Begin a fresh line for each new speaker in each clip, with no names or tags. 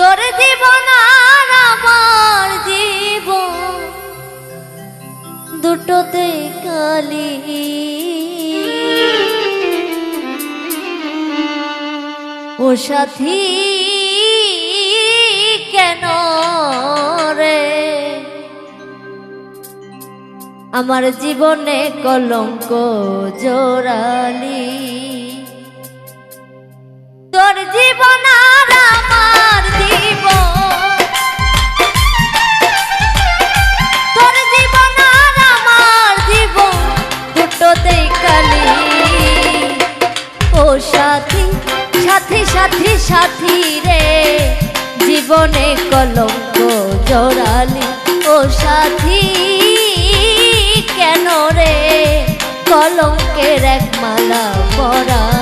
তোর জীবন আর আমার জীবন দুটোতে কালি ও সাথী, কেন রে? আমার জীবনে কলঙ্ক জোরালি। তোর জীবন আর জীবনে কলঙ্ক জোড়ালি। ও সাথী কেন রে? কলঙ্কের এক মালা পরালি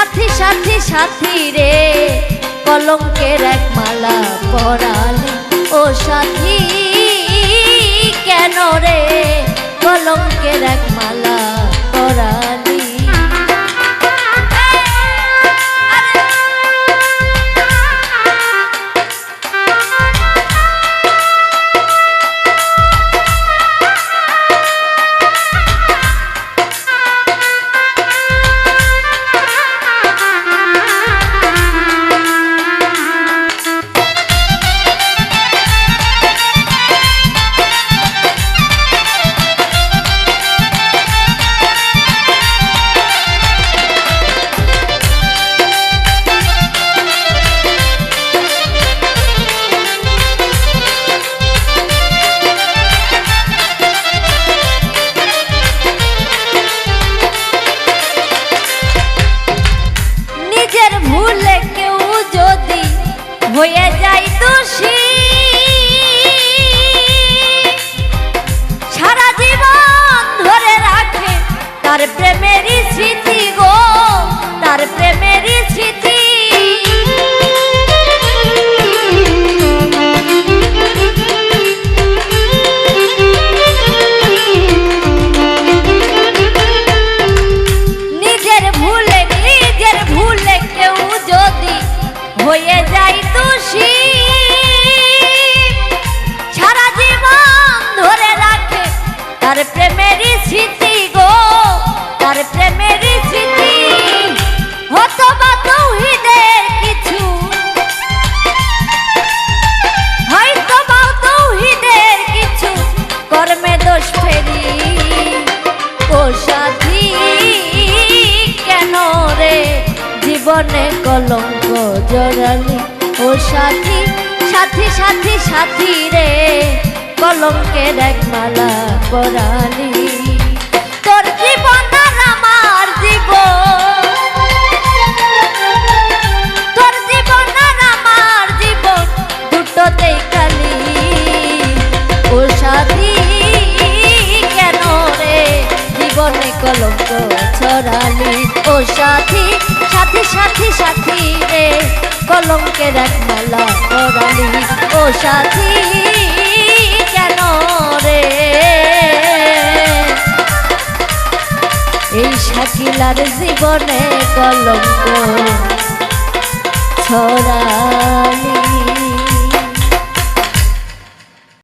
সাথী সাথী সাথী রে। কলঙ্কের এক মালা পরালি। ও সাথী, কেন রে? কলঙ্কের এক মালা হয়ে যায় দোষী। সারা জীবন ধরে রাখে তার প্রেমেরই স্মৃতি গো, তার প্রেমেরই স্মৃতি। হতো বা তৌহিদের কিছু। হয়তো বা তৌহিদের কিছু। কর্মে দোষ ফেরি। ও কেন রে? জীবনে কলঙ্ক জড়ালি। ও সাথী সাথী সাথী সাথী রে, কলঙ্কের এক মালা পরালি। তোর জীবন আমার জীবন। তোর জীবন আমার জীবন কালি ও সাথী, কেন রে, জীবনে কলঙ্ক ছড়ালি? ও সাথী সাথী সাথী সাথী রে, কলঙ্কের এক মালা ও সাথী, কেন রে? এই শাকিলার জীবনে কলঙ্ক ছড়ালি।